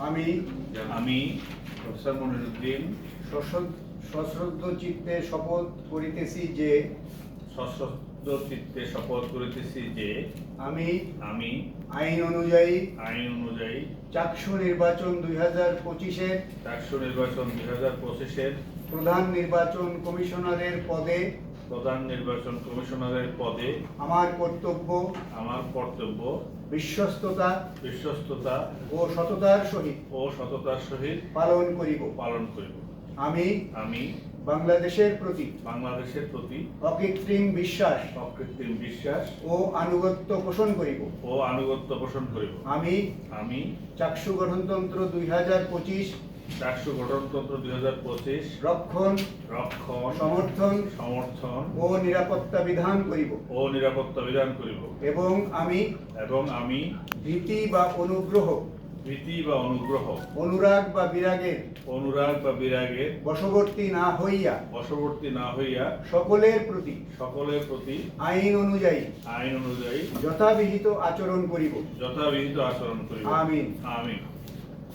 আমি আমি প্রফেসর মনিরুদ্দিন সশ্রদ্ধ- চিত্তে শপথ করিতেছি যে সশ্রদ্ধ চিত্তে শপথ করিতেছি যে আমি আমি আইন অনুযায়ী আইন অনুযায়ী চাকসু নির্বাচন দুই হাজার পঁচিশের চারশো নির্বাচন দুই হাজার পঁচিশের প্রধান নির্বাচন কমিশনারের পদে প্রধান নির্বাচন কমিশনারের পদে আমার কর্তব্য আমার কর্তব্য বিশ্বস্ততা বিশ্বস্ততা ও সততার সহিত ও সততার সহিত পালন করিব। পালন করিব। আমি আমি বাংলাদেশের প্রতি বাংলাদেশের প্রতি অকৃত্রিম বিশ্বাস অকৃত্রিম বিশ্বাস ও আনুগত্য পোষণ করিব। ও আনুগত্য পোষণ করিব। আমি আমি চাকসু গঠনতন্ত্র দুই হাজার পঁচিশ চারশো গঠনতন্ত্র দুই হাজার পঁচিশ। রক্ষণ রক্ষণ সমর্থন সমর্থন ও নিরাপত্তা বিধান করিব। ও নিরাপত্তা বিধান করিব। এবং আমি এবং আমি ভীতি বা অনুগ্রহ ভীতি বা অনুগ্রহ অনুরাগ বা বিরাগের অনুরাগ বা বিরাগের বশবর্তী না হইয়া বশবর্তী না হইয়া সকলের প্রতি সকলের প্রতি আইন অনুযায়ী আইন অনুযায়ী যথাবিহিত আচরণ করিব। যথাবিহিত আচরণ করিব। আমিন। আমিন।